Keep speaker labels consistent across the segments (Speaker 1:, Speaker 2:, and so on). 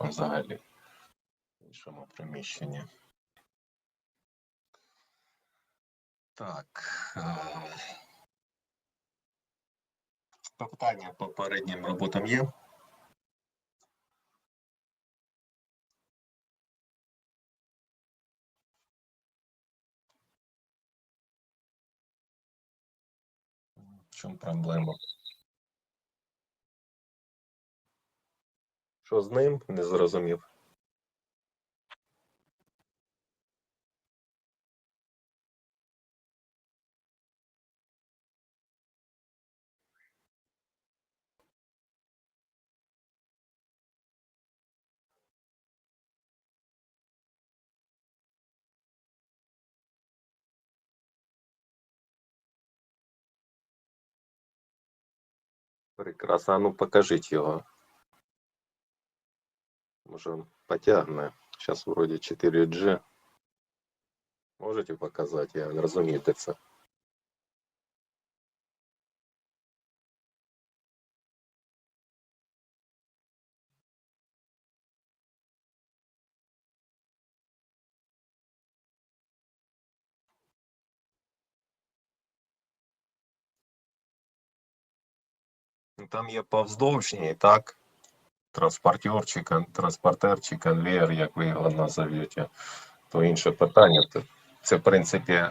Speaker 1: взагалі в іншому приміщенні. Так. е, Питання по попереднім роботам є? В чому проблема? Що з ним? Не зрозумів. Прекрасно. А ну покажіть його. Може потягне. Зараз вроді 4G. Можете показати? Я не розумію, де це. Ну, Там є повздовжній, так? Транспортер чи, транспортер чи конвейер, як ви його назовете, то інше питання. Це- в принципі,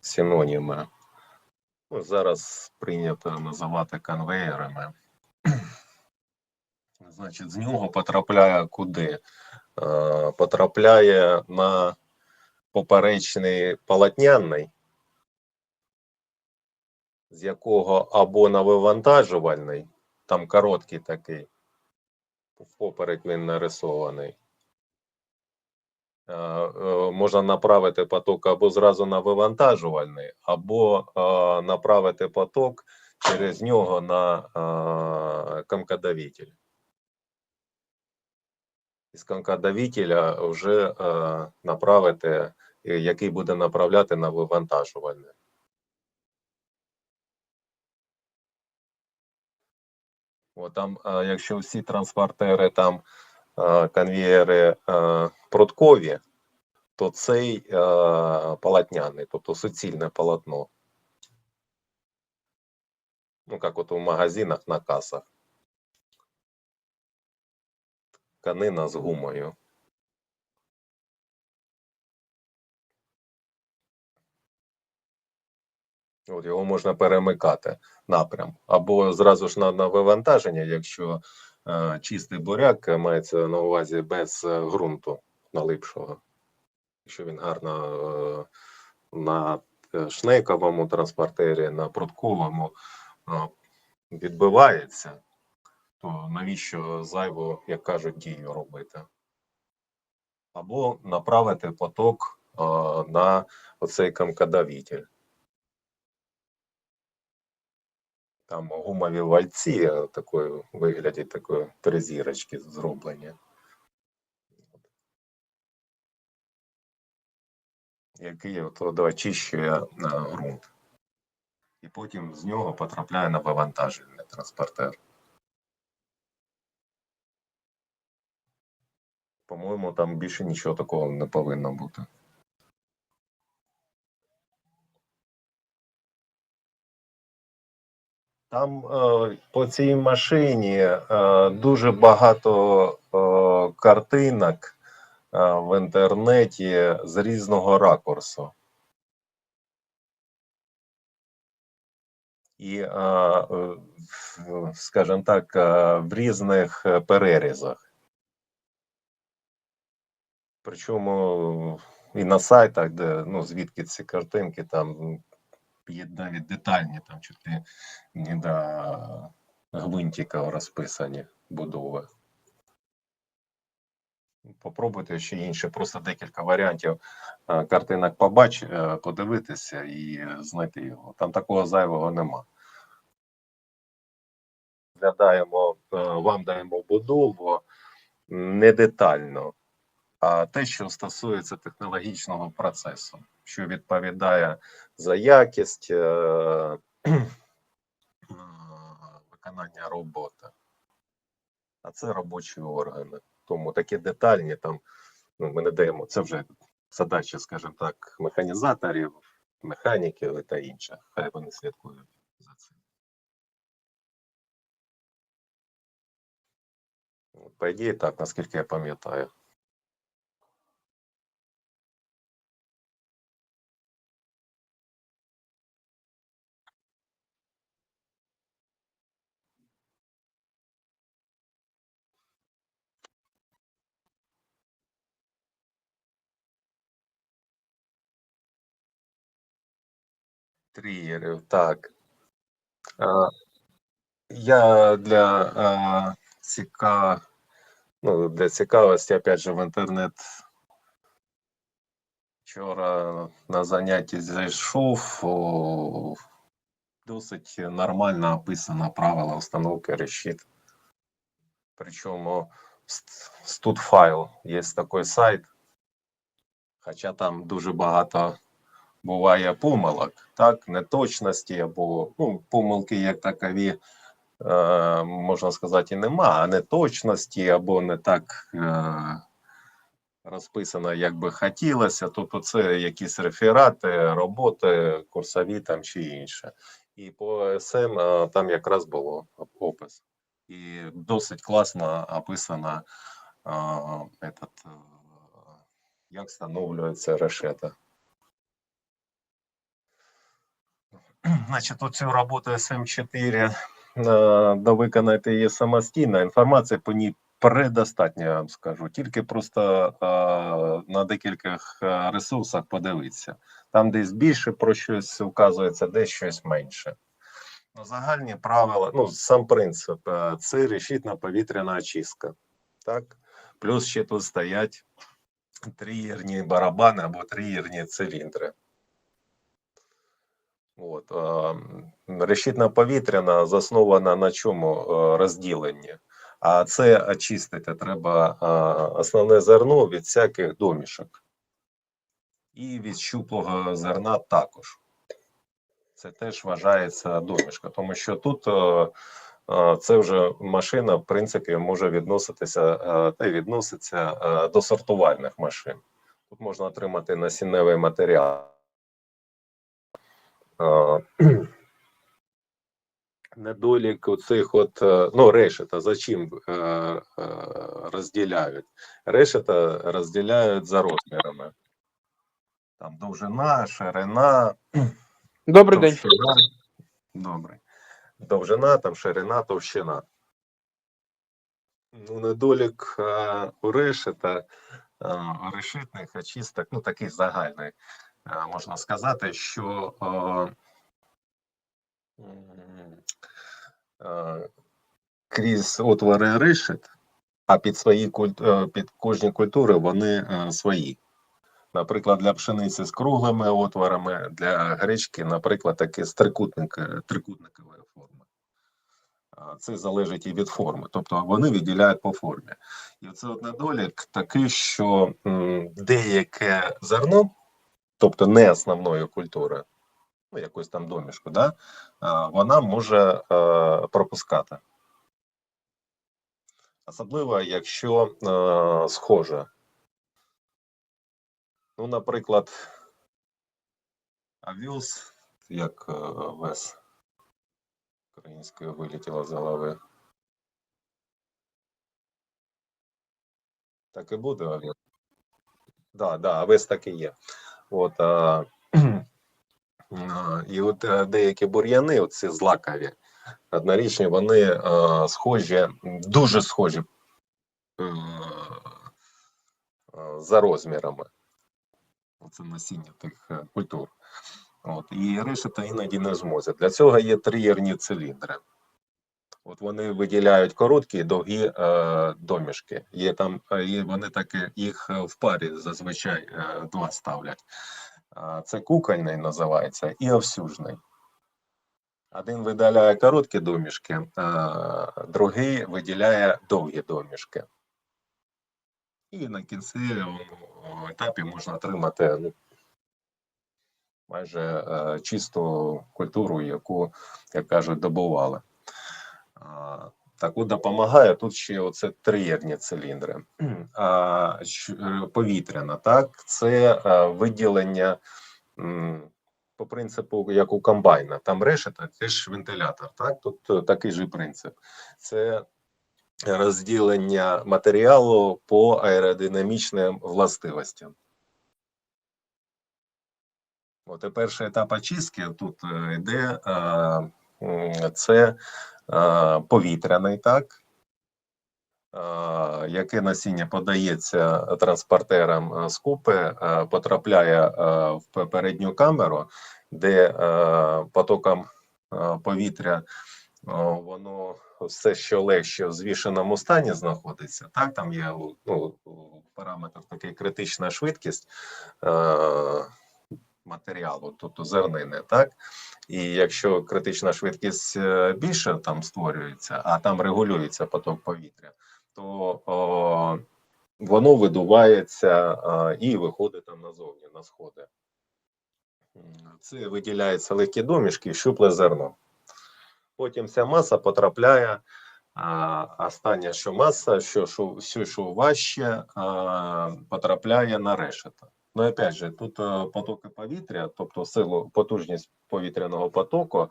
Speaker 1: синоніми. Ну, зараз прийнято називати конвейерами. Значить, з нього потрапляє куди? Потрапляє на поперечний полотняний, з якого або на вивантажувальний, там короткий такий, впоперек він нарисований. Е, е, Можна направити поток або зразу на вивантажувальний, або е, направити поток через нього на комкодавитель. Із комкодавителя вже направити, який буде направляти на вивантажувальне. От там, е, якщо всі транспортери там е, конвієри е, пруткові, то цей полотняний, тобто суцільне полотно. Ну, як от у магазинах на касах. Канина з гумою. От його можна перемикати напрям. Або зразу ж на, на вивантаження, якщо е, чистий буряк мається на увазі без е, ґрунту налипшого. Якщо він гарно е, на е, шнейковому транспортері, на прутковому е, відбивається, то навіщо зайву, як кажуть, дію робити? Або направити поток е, на оцей комкодавитель. Там гумові вальці е, такої вигляді такої тризірочки зроблені. Який от, очищує е, ґрунт. І потім з нього потрапляє на вивантажений транспортер. По-моєму, там більше нічого такого не повинно бути. Там е, по цій машині е, дуже багато е, картинок в інтернеті з різного ракурсу. І, скажімо так, в різних перерізах. Причому і на сайтах, де ну, звідки ці картинки, там навіть детальні, там чуть ли не до гвинтика розписані будови. Попробуйте ще інше, просто декілька варіантів е, картинок побач, е, подивитися і знайти його. Там такого зайвого нема. Глядаємо, е, вам даємо будову не детально, те, що стосується технологічного процесу, що відповідає за якість е, е, виконання роботи. а це робочі органи. Тому такі детальні там ну, ми не даємо. Це вже задача, скажімо так, механізаторів, механіків та інших. Хай вони слідкують за цим. По ідеї, так, наскільки я пам'ятаю. Тригерів, так. А, я для а, ціка... ну, для цікавості, опять же, в інтернет вчора на занятті зайшов. О, досить нормально описано правила установки решіт. Причому студфайл є такий сайт, хоча там дуже багато буває помилок, так, неточності або ну, помилки як такові, е, можна сказати, і нема, а неточності або не так е, розписано, як би хотілося. Тобто це якісь реферати, роботи, курсові там чи інше. І по СМ е, там якраз було опис. І досить класно описано, е, этот, е, як встановлюється решета. Значить, оцю роботу SM4 е, довиконати її самостійно. Інформація по ній предостатньо, я вам скажу. Тільки просто е, на декількох е, ресурсах подивитися. Там десь більше про щось вказується, десь щось менше. Ну, Загальні правила, ну, сам принцип е, це решітна повітряна очистка. Так? Плюс ще тут стоять тригерні барабани або тригерні циліндри. От, решітна повітряна заснована на чому е, розділенні. А це очистити треба основне зерно від всяких домішок. І від щуплого зерна також. Це теж вважається домішка, тому що тут е, е, це вже машина, в принципі, може відноситися та відноситься до сортувальних машин. Тут можна отримати насінневий матеріал. Недолік оцих от, е, ну, решета, за чим е, е, розділяють? Решета розділяють за розмірами. Там довжина, ширина.
Speaker 2: Добрий день.
Speaker 1: товщина. Добре. Довжина, там ширина, товщина. Ну, недолік у решета, у решетних очисток, ну такий загальний, можна сказати, що е, е, крізь отвори решет, а під свої е, під кожні культури вони е, свої. Наприклад, для пшениці з круглими отворами, для гречки, наприклад, такі з трикутника, трикутникової форми. Це залежить і від форми, тобто вони відділяють по формі. І це от недолік такий, що деяке зерно, тобто не основної культури, ну якусь там домішку, да, вона може е, пропускати. Особливо, якщо е, схоже. Ну, наприклад, авіус, як е, вес українською вилетіло з голови. Так і буде авіус. Да, да, авес так і є. От, а, а, і от е, деякі бур'яни, оці злакові, однорічні, вони е, схожі, дуже схожі е, за розмірами. Це насіння тих е, культур. От, і решета іноді не зможе. Для цього є тригерні циліндри. От вони виділяють короткі і довгі е, домішки. Є там, е, є, вони таки їх е, в парі зазвичай е, два ставлять. Е, це кукольний називається і овсюжний. Один виділяє короткі домішки, е, другий виділяє довгі домішки. І на кінцевому етапі можна отримати ну, майже чисту культуру, яку, як кажуть, добували. Так от допомагає тут ще оце триєрні циліндри. А, е, повітряна, так, це е, виділення по принципу, як у комбайна. Там решета, це ж вентилятор. Так? Тут е, такий же принцип. Це розділення матеріалу по аеродинамічним властивостям. От і перший етап очистки тут йде це е, повітряний, так? Е, Яке насіння подається транспортером е, з купи, потрапляє в передню камеру, де потоком повітря воно все що легше в звішеному стані знаходиться. Так, там є ну, параметр такий критична швидкість матеріалу, тобто зернини, так. І якщо критична швидкість е, більше там створюється, а там регулюється поток повітря, то о, воно видувається е, і виходить там назовні, на сходи. Це виділяється легкі домішки, щупле зерно. Потім ця маса потрапляє, а остання що маса, що, що, все, що важче, а, потрапляє на решето. Ну, опять же, тут е, потоки повітря, тобто силу, потужність повітряного потоку,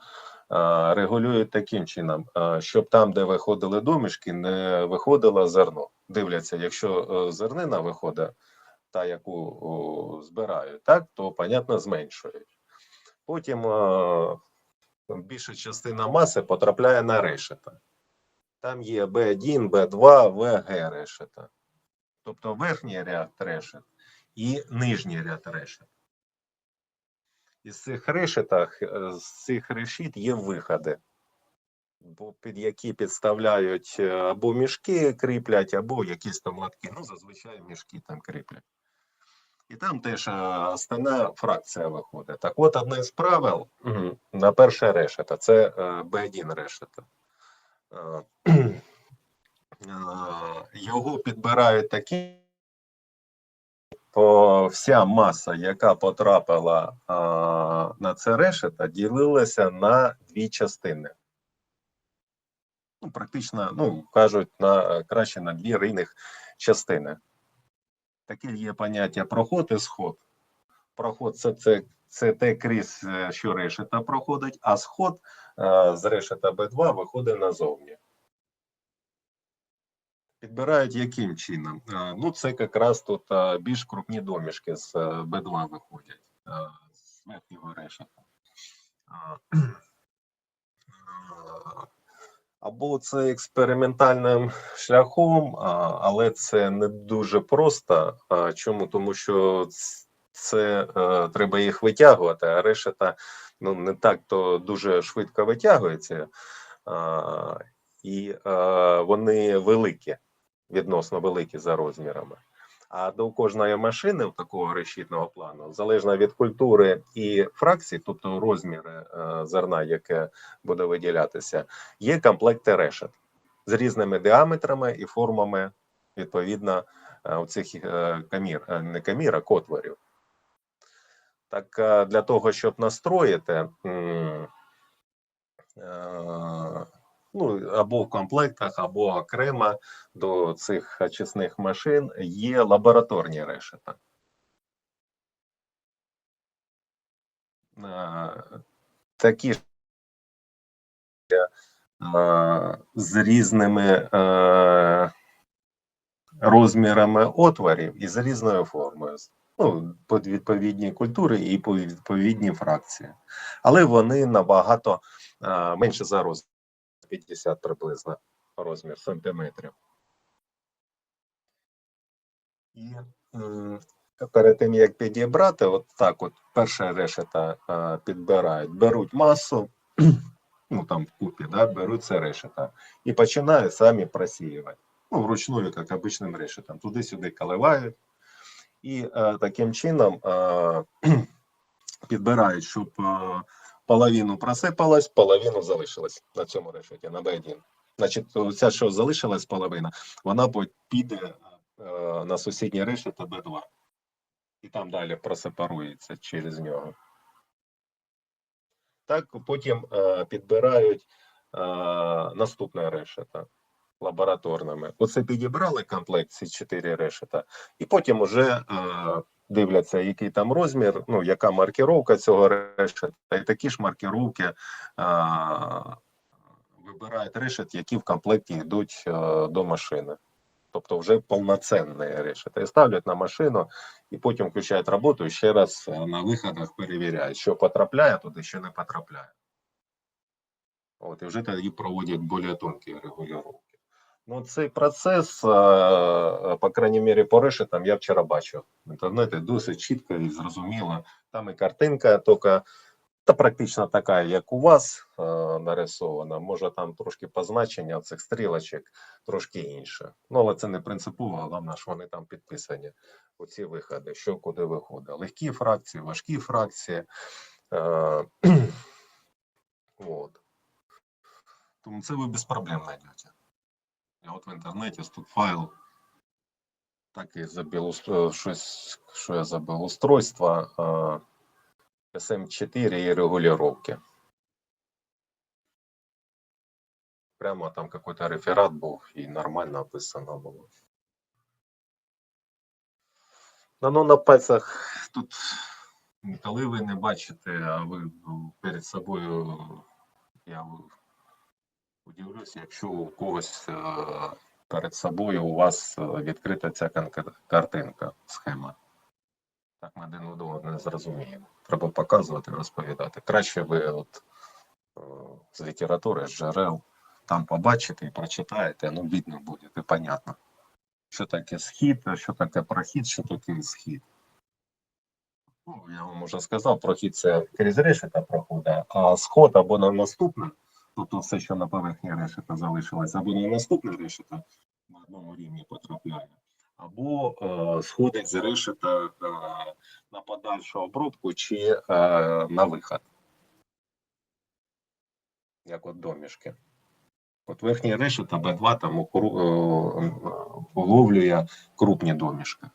Speaker 1: регулюють таким чином, щоб там, де виходили домішки, не виходило зерно. Дивляться, якщо е, зернина виходить, та яку збирають, так, то, понятно, зменшують. Потім е, більша частина маси потрапляє на решета. Там є B1, B2, VG решета. Тобто верхній ряд решет і нижній ряд решет. Із цих решетах, е, з цих решіт є виходи, під які підставляють е, або мішки кріплять, або якісь там латки. Ну, зазвичай мішки там кріплять. І там теж е, фракція виходить. Так от, одне з правил мгм, на перше решета це е, B1 решета. Його підбирають такі, то вся маса, яка потрапила е, на це решета, ділилася на дві частини. Ну, практично, ну, кажуть, на, краще на дві рівних частини. Таке є поняття проход і сход. Проход це, це, це те крізь, е, що решета проходить, а сход е, з решета Б2 виходить назовні. Підбирають яким чином? Ну, це якраз тут більш крупні домішки з е, Б2 виходять з верхнього решета. Або це експериментальним шляхом, але це не дуже просто. Чому? Тому що це е, треба їх витягувати, а решета ну, не так то дуже швидко витягується, і е, вони великі, відносно великі за розмірами. А до кожної машини такого решітного плану, залежно від культури і фракцій, тобто розміри е, зерна, яке буде виділятися, є комплекти решет з різними діаметрами і формами, відповідно, е, оцих е, камір, не камір, а котворів. Так для того, щоб настроїти, ну, або в комплектах, або окремо до цих очисних машин є лабораторні решета. Е, Такі ж е, з різними е, розмірами отворів і з різною формою. Ну, під відповідні культури і по відповідні фракції. Але вони набагато менше за розмір, 50 приблизно розмір сантиметрів. І перед тим як підібрати, от так, от перша решета е, підбирають, беруть масу, ну там вкупі, да, беруть це решета і починають самі просіювати. Ну, вручную, як обичним решетом, туди-сюди коливають. І е, таким чином е, підбирають, щоб е, половину просипалась, половину залишилась на цьому решеті, на B1. Значить, ця, що залишилась половина, вона піде е, на сусіднє решето Б2. І там далі просепарується через нього. Так, потім е, підбирають наступне решета лабораторними. Оце підібрали комплект ці чотири решета, і потім уже е, дивляться, який там розмір, ну яка маркіровка цього решета, і такі ж маркіровки е, вибирають решет, які в комплекті йдуть е, до машини. Тобто вже повноцінні решета. І ставлять на машину, і потім включають роботу і ще раз е, на виходах перевіряють, що потрапляє туди, що не потрапляє. От, і вже тоді проводять більш тонкі регулювання. Ну, цей процес, по крайній мірі, по решетам я вчора бачив в інтернеті досить чітко і зрозуміло. Там і картинка, тільки та практично така, як у вас нарисована. Може там трошки позначення цих стрілочок трошки інше. Ну, але це не принципово, головне, що вони там підписані. Оці виходи, що куди виходить. Легкі фракції, важкі фракції. От. Тому це ви без проблем знайдете. Я от в інтернеті файл. Так і забив щось, що я забив устройство е, SM4 і регулювання. Прямо там какой-то реферат був і нормально описано було. Ну, ну на пальцях тут, коли ви не бачите, а ви перед собою, я удивлюсь, якщо у когось е, перед собою у вас е, відкрита ця картинка, схема. Так ми один одного не зрозуміємо. Треба показувати, розповідати. Краще ви от, е, з літератури, з джерел, там побачите і прочитаєте, ну видно буде, і понятно. Що таке схід, що таке прохід, що таке схід. Ну, я вам вже сказав, прохід це крізь решета проходить, а сход або на наступне, тобто все, що на поверхні решета залишилось, або на наступне решета на одному рівні потрапляє, або е, сходить з решета е, на подальшу обробку чи е, на виход. Як от домішки. От верхній решета Б2 там е, уловлює крупні домішки.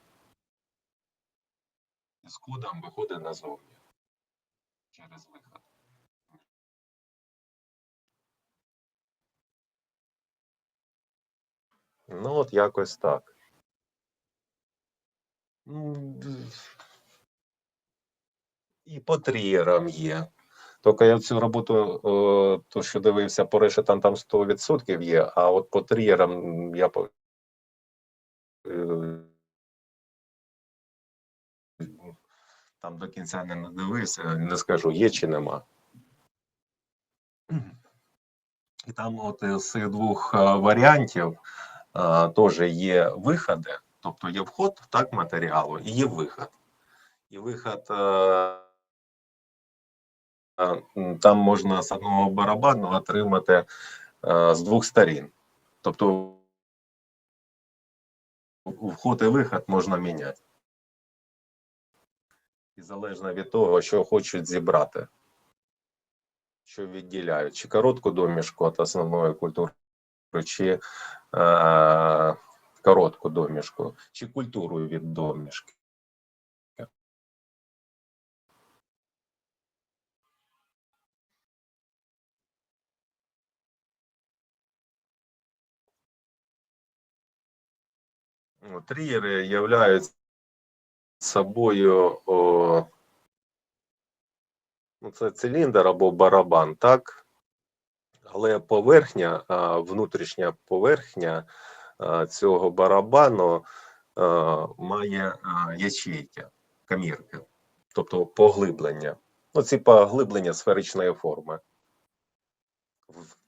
Speaker 1: І з кодом виходить назовні через виход. Ну, от якось так. І по трієрам є. Тільки я цю роботу, о, то що дивився по решетам, там 100% є, а от по трієрам я по- е, там до кінця не дивився, не скажу, є чи нема. І там от е, з цих двох е, варіантів теж є виходи, тобто є вход так матеріалу і є виход. І виход е, е, м, там можна з одного барабану отримати е, з двох сторін. Тобто вход і виход можна міняти. І залежно від того, що хочуть зібрати, що відділяють, чи коротку домішку від основної культури, чи е, коротку домішку, чи культуру від домішки. Ну, Трієри являють собою о, ну, це циліндр або барабан, так? Але поверхня, внутрішня поверхня цього барабану має ячейки, камірки, тобто поглиблення. Ну, ці поглиблення сферичної форми.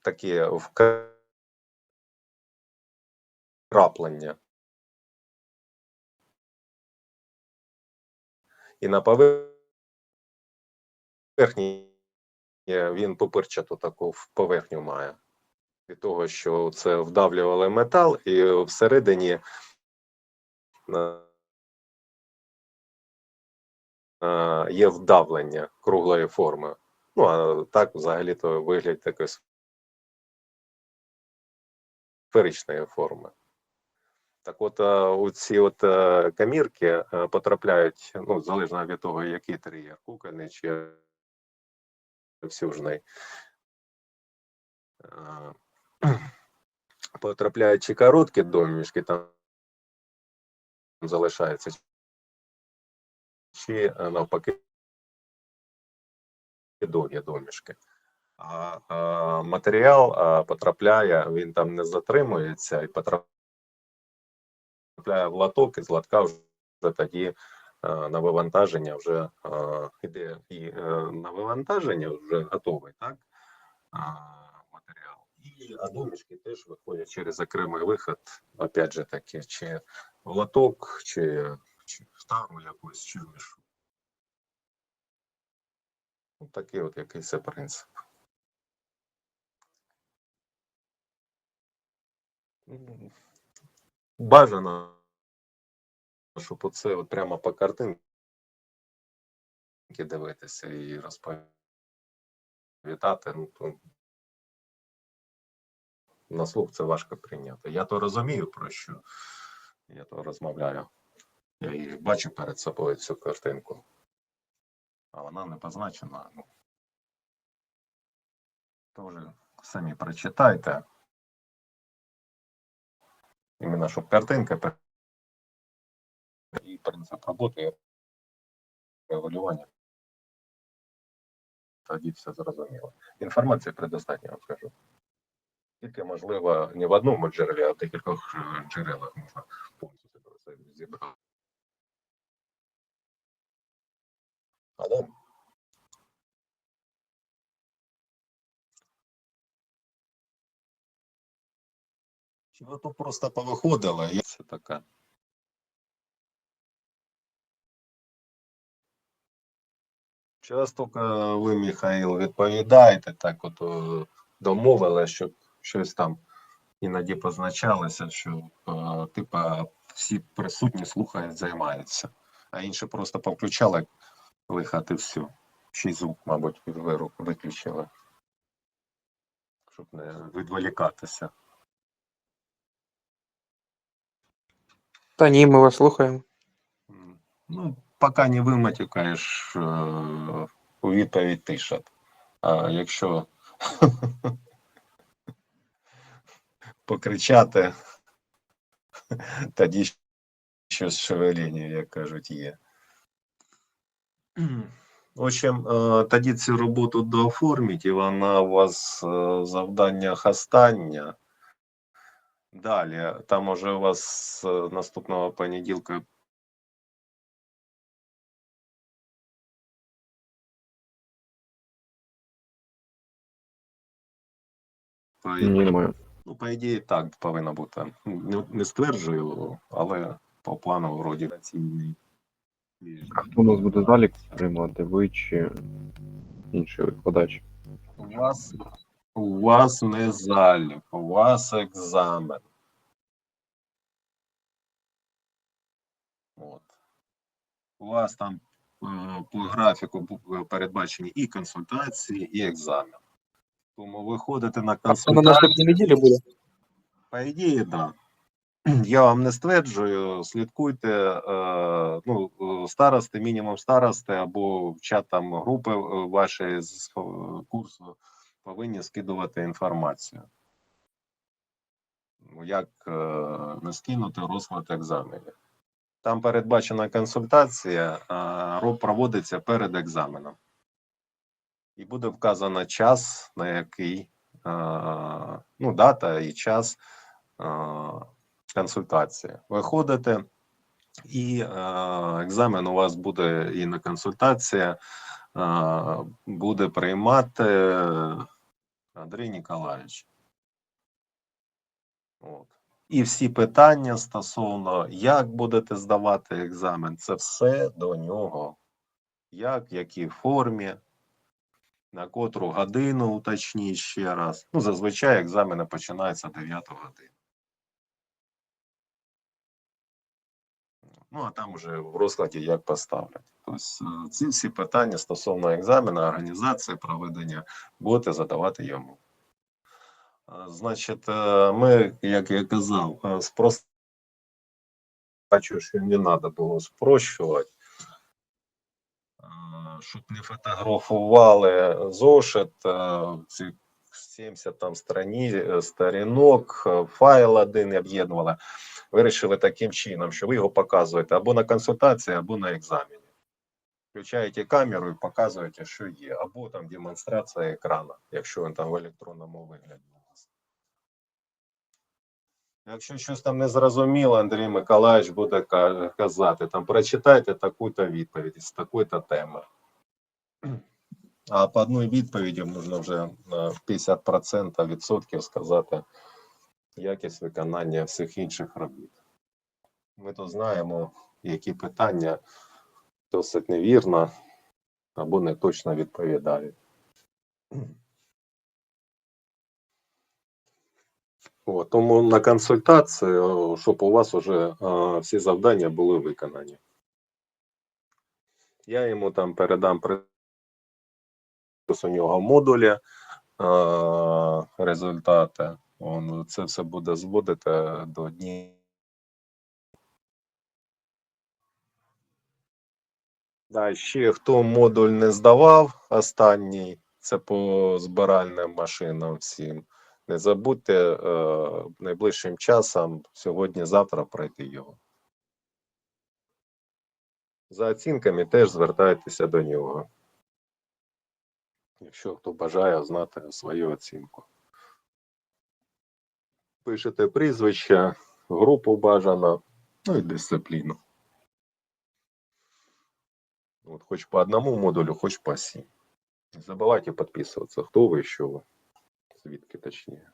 Speaker 1: Такі вкраплення. І на поверхні він пупирчату таку поверхню має. Від того, що це вдавлювали метал, і всередині е, е, є вдавлення круглої форми. Ну, а так взагалі-то вигляд такої сферичної форми. Так от, е, у ці от е, камірки е, потрапляють, ну, залежно від того, який тригер, кукольний чи всюжний. е, потрапляють чи короткі домішки, там залишається, чи е, навпаки довгі домішки. А, а матеріал а, потрапляє, він там не затримується і потрапляє в лоток, і з лотка вже тоді на вивантаження вже а, іде і е, на вивантаження вже готовий, так? Матеріал. І а домішки теж виходять через окремий виход, опять же таки, чи в лоток, чи, чи в тару якусь, чи в мішок. Ну, такий от якийсь це принцип. Бажано, щоб оце от прямо по картинці дивитися і розповідати. Ну, то на слух це важко прийняти. Я то розумію, про що я то розмовляю. Я і бачу перед собою цю картинку. А вона не позначена. Ну, то вже самі прочитайте. Іменно, щоб картинка принцип роботи регулювання. Тоді все зрозуміло. Інформації предостатньо, вам скажу. Тільки, можливо, не в одному джерелі, а в декількох джерелах можна повністю це зібрати. Але Чи ви то просто повиходили? Це таке? Часто е, ви, Михаїл, відповідаєте так, от е, домовили, щоб щось там іноді позначалося, що е, типа всі присутні слухають, займаються, а інші просто повключали виход і все. Ще й звук, мабуть, ви- виключили, щоб не відволікатися.
Speaker 2: Та ні, ми вас слухаємо.
Speaker 1: Ну, поки не виматюкаєш, е, у відповідь тиша. А якщо покричати, тоді щось шевеління, як кажуть, є. Общем, е, тоді цю роботу дооформіть, і вона у вас е, в завданнях остання. Далі, там уже у вас е, наступного понеділка по-
Speaker 3: Ні, немає.
Speaker 1: Ну, по ідеї, так повинно бути. Не, не стверджую, але по плану вроді цінний.
Speaker 3: А хто у нас буде залік приймати? Ви чи інший викладач?
Speaker 1: У вас, у вас не залік, у вас екзамен. От. У вас там е, по графіку передбачені і консультації, і екзамен. Тому ви ходите на
Speaker 2: А це на наступній неділі буде.
Speaker 1: По ідеї, да. Я вам не стверджую, слідкуйте, е, ну, е, старости, мінімум старости або в чат там групи е, вашої з курсу повинні скидувати інформацію. Ну, Як не скинути розклад екзаменів. Там передбачена консультація, проводиться перед екзаменом. І буде вказано час, на який ну, дата і час консультації. Ви ходите, і екзамен у вас буде і на консультація буде приймати Андрій Ніколаєвич. От. І всі питання стосовно, як будете здавати екзамен, це все до нього. Як, в якій формі, на котру годину уточніть ще раз. Ну, зазвичай екзамени починаються 9 години. Ну, а там вже в розкладі як поставлять. Тобто е, ці всі питання стосовно екзамену, організації проведення будете задавати йому. Е, Значить, е, ми, як я казав, е, спрос... бачу, що не треба було спрощувати. Щоб не фотографували зошит, е, ці 70 там страні, е, сторінок, е, файл один об'єднували. Вирішили таким чином, що ви його показуєте або на консультації, або на екзамені. Включаєте камеру і показуєте, що є, або там демонстрація екрану, якщо він там в електронному вигляді. Якщо щось там не зрозуміло, Андрій Миколаївич буде казати, там прочитайте таку-то відповідь з такої-то теми. А по одній відповіді можна вже 50% відсотків сказати якість виконання всіх інших робіт. Ми то знаємо, які питання досить невірно або не точно відповідають. О, тому на консультацію, щоб у вас вже е, всі завдання були виконані. Я йому там передам у нього модулі е, результати. Он це все буде зводити до дні. Да, ще хто модуль не здавав останній, це по збиральним машинам всім. Не забудьте е, найближчим часом сьогодні-завтра пройти його. За оцінками теж звертайтеся до нього. Якщо хто бажає знати свою оцінку. Пишете прізвище, групу бажано, ну і дисципліну. От, хоч по одному модулю, хоч по сім. Не забувайте підписуватися, хто ви що ви. Звідки точніше.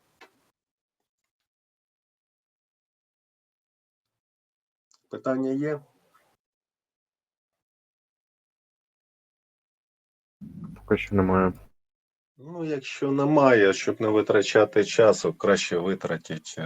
Speaker 1: Питання є?
Speaker 3: Поки що немає.
Speaker 1: Ну, якщо немає, щоб не витрачати часу, краще витратіть е,